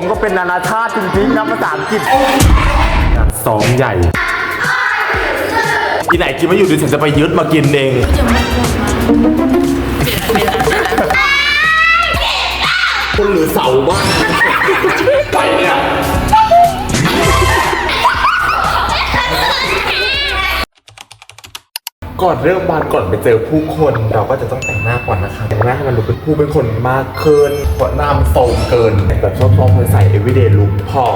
มก็เป็นนานาชาติจริงๆนะภาษาอังกฤษงานซ้อมใหญ่ที่ไหนกินไม่อยู่ดิฉันจะไปยึดมากินเองคุณหรือเสาบ้างไปเนี่ย ก่อนเริ่มวันก่อนไปเจอผู้คน เราก็จะต้องแต่งหน้าก่อนนะคะแต่งหน้าให้มันดูเป็นผู้เป็นคนมากขึ้นเพราะหน้ามันโตเกินแบบชอบชอบเคยใส่ everyday look พอ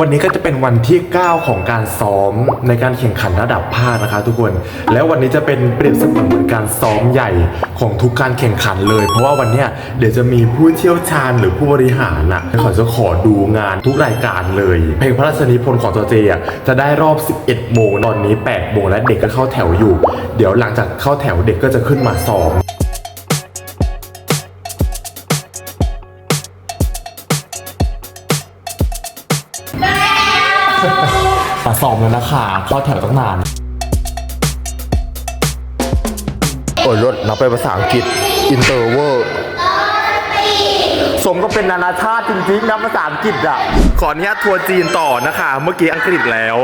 วันนี้ก็จะเป็นวันที่ 9 ของการซ้อมในการแข่งขันระดับภาคนะคะทุกคน แล้ววันนี้จะเป็นเปรียบเสมือนเหมือนการซ้อมใหญ่ของทุกการแข่งขันเลย เพราะว่าวันเนี้ยเดี๋ยวจะมีผู้เชี่ยวชาญหรือผู้บริหารน่ะเขาจะขอดูงานทุกรายการเลย เพลงพระราชนิพนธ์ของตัวเจอะจะได้รอบ 11 โมงตอนนี้ 8 โมงและเด็กก็เข้าแถวอยู่ เดี๋ยวหลังจากเข้าแถวเด็กก็จะขึ้นมาซ้อม มาซ้อมแล้วนะคะเข้าแถวตั้งนาน โอ้ยรถนับไปนภาษาอังกฤษ อินเตอร์เวอร์ สมก็เป็นนานาชาติจริงๆนะภาษาอังกฤษอะ ขออนุญาตทัวร์จีนต่อนะคะ เมื่อกี้อังกฤษแล้ว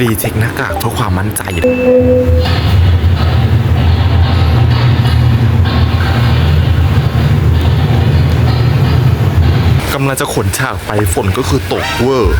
รีเช็คหน้ากากเพื่อความมั่นใจำลังจะขนฉากไปฝนก็คือตกเวอร์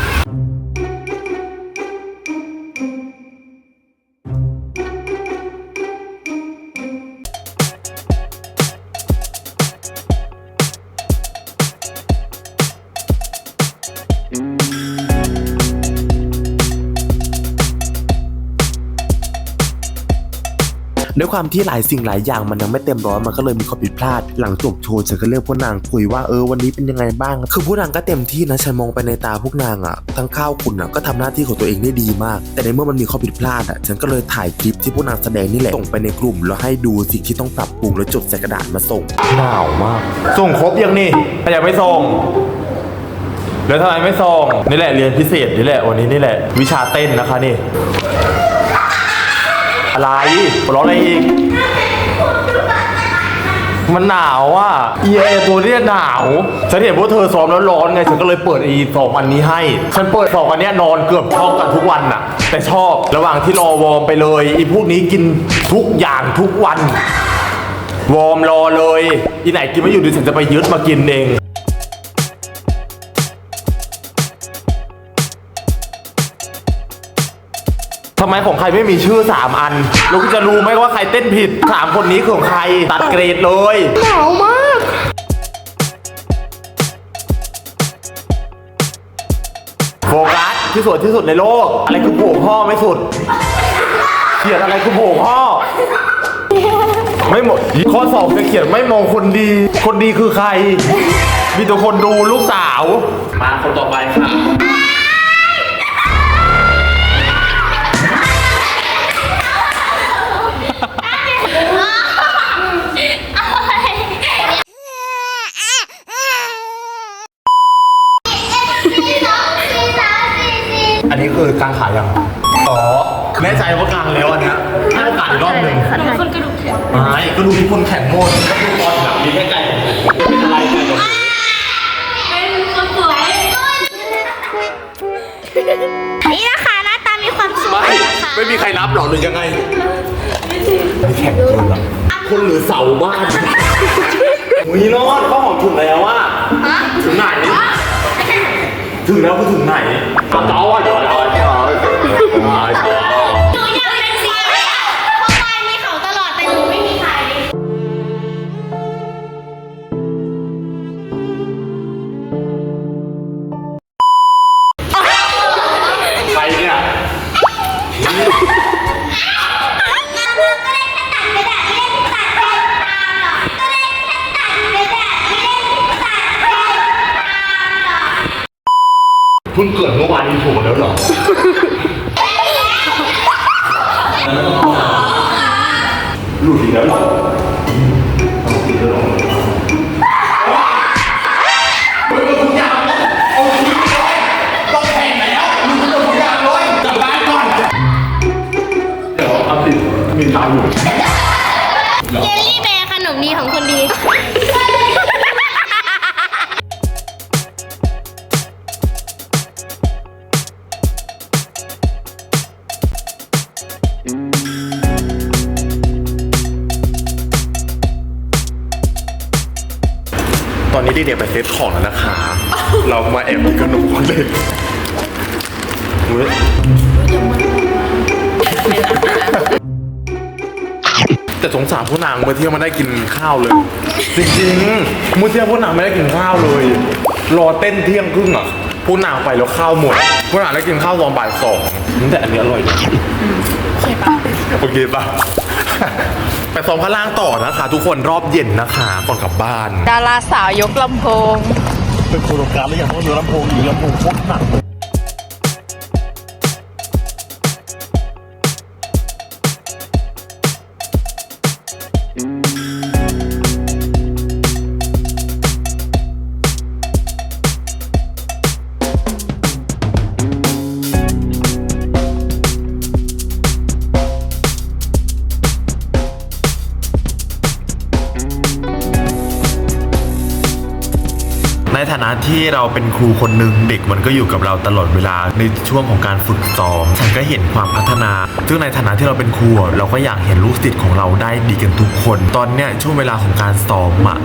ด้วยความที่หลายสิ่งหลายอย่างมันยังไม่เต็มร้อยมันก็เลยมีข้อผิดพลาด หลังจบโชว์ฉันก็เรียกพวกนางคุยว่าเออวันนี้เป็นยังไงบ้าง คือพวกนางก็เต็มที่นะฉันมองไปในตาพวกนางอะทั้งข้าวคุณอะก็ทำหน้าที่ของตัวเองได้ดีมาก แต่ในเมื่อมันมีข้อผิดพลาดอะฉันก็เลยถ่ายคลิปที่พวกนางแสดงนี่แหละส่งไปในกลุ่มแล้วให้ดูสิ่งที่ต้องปรับปรุงแล้วจดใส่กระดาษมาส่งหนาวมาก ส่งครบยังนี่ถ้ายังไม่ส่งแล้วทำไมไม่ส่งนี่แหละเรียนพิเศษนี่แหละวันนี้นี่แหละ วิชาเต้นนะคะนี่ อะไรร้องอะไรอีก มันหนาวอะเอเอตัวเนี้ยหนาวฉันเห็นพวกเธอซ้อมแล้วร้อนไงฉันก็เลยเปิดไอีสองอันนี้ให้ ฉันเปิดสองอันเนี้ยนอนเกือบช็อกกันทุกวันน่ะ แต่ชอบระหว่างที่รอวอร์มไปเลยอีพวกนี้กินทุกอย่างทุกวัน วอร์มรอเลยอีไหนกินไม่อยู่ดิฉันจะไปยึดมากินเอง ทำไมของใครไม่มีชื่อ 3 อันเราจะรู้ไหมว่าใครเต้นผิด 3 คนนี้คือของใคร ตัดเกรดเลยหนาวมาก โฟกัสที่สวยที่สุดในโลก อะไรคือโผล่พ่อไม่สุดเขียนอะไรคือโผล่พ่อ ไม่หมด ข้อสอบจะเขียนไม่มองคนดี คนดีคือใคร มีแต่คนดูลูกสาว มาคนต่อไปค่ะ อันนี้คือกลางขายังอ๋อแน่ใจว่ากลางแล้วอันเนี้ยให้โอกาสอีกรอบหนึ่งคนกระดูกแข็งไม่ก็ดูที่คนแข่งโมดก็ดูบอลแบบมีแค่ไก่เป็นอะไรไก่กับหมูเป็นคนสวยนี่นะคะหน้าตามีความสวยไม่นะคะไม่มีใครนับหรอหรือยังไงไม่แข่งเกินหรอคนหรือเสาบ้านมีรอดข้าวหอมถึงแล้วอะถึงไหนถึงแล้วคือถึงไหนเอาเจ้าอะ หนูอยากเป็นสีเพราะวายมีเขาตลอดแต่หนูไม่มีใคร ใครเนี่ยเพิ่งเกิดเมื่อวานนี้ถูกแล้วเหรอ รอเอาอีกแล้วเหรอต้องแข่งแล้วมึงต้องทุกอย่างเลยกลับบ้านก่อนเดี๋ยวเอาติดมีเท้าอยู่ เยลลี่แบร์ขนมดีของคนดี ตอนนี้เด็กๆไปเซตของแล้วนะคะ เรามาแอบกินขนมกันเลยอุ๊ยแต่สงสารพวกนางเมื่อเที่ยวมาได้กินข้าวเลย จริงๆเมื่อเที่ยวพวกนางไม่ได้กินข้าวเลย รอเต้นเที่ยงครึ่งอะพวกนางไปแล้วข้าวหมดพวกนางได้กินข้าวตอนบ่ายสองแต่อันนี้อร่อยนะโอเคปะ ไปซ้อมข้างล่างต่อนะคะ ทุกคนรอบเย็นนะคะก่อนกลับบ้าน ดาราสาวยกลำโพง เป็นโคโรกราฟแล้วอย่างพวกเรือลำโพงอยู่ลำโพงโคตรหนักเลย ฐานะที่เราเป็นครูคนหนึ่งเด็กมันก็อยู่กับเราตลอดเวลาในช่วงของการฝึกซ้อมฉันก็เห็นความพัฒนา ซึ่งในฐานะที่เราเป็นครูเราก็อยากเห็นลูกศิษย์ของเราได้ดีกันทุกคน ตอนเนี้ยช่วงเวลาของการซ้อมอะ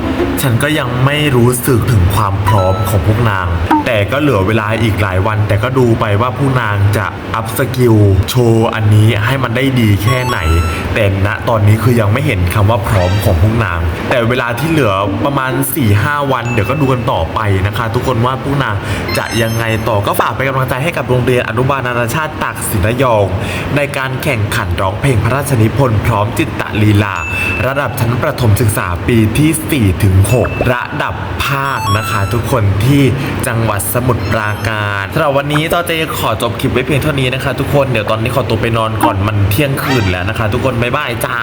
ฉันก็ยังไม่รู้สึกถึงความพร้อมของพวกนาง แต่ก็เหลือเวลาอีกหลายวัน แต่ก็ดูไปว่าผู้นางจะอัพสกิลโชว์อันนี้ให้มันได้ดีแค่ไหน แต่ณตอนนี้คือยังไม่เห็นคำว่าพร้อมของพวกนาง แต่เวลาที่เหลือประมาณ4-5วัน เดี๋ยวก็ดูกันต่อไปนะคะ ทุกคนว่าพวกนางจะยังไงต่อก็ฝากเป็นกำลังใจให้กับโรงเรียนอนุบาลนานาชาติตากสินยอง ในการแข่งขันร้องเพลงพระราชนิพนธ์พร้อมจิตตลีลา ระดับชั้นประถมศึกษาปีที่4ถึง6ระดับภาคนะคะ ทุกคนที่จังหวัดสมุทรปราการสำหรับวันนี้ต่อเจขอจบคลิปไว้เพียงเท่านี้นะคะ ทุกคนเดี๋ยวตอนนี้ขอตัวไปนอนก่อนมันเที่ยงคืนแล้วนะคะ ทุกคนบ๊ายบายจ้า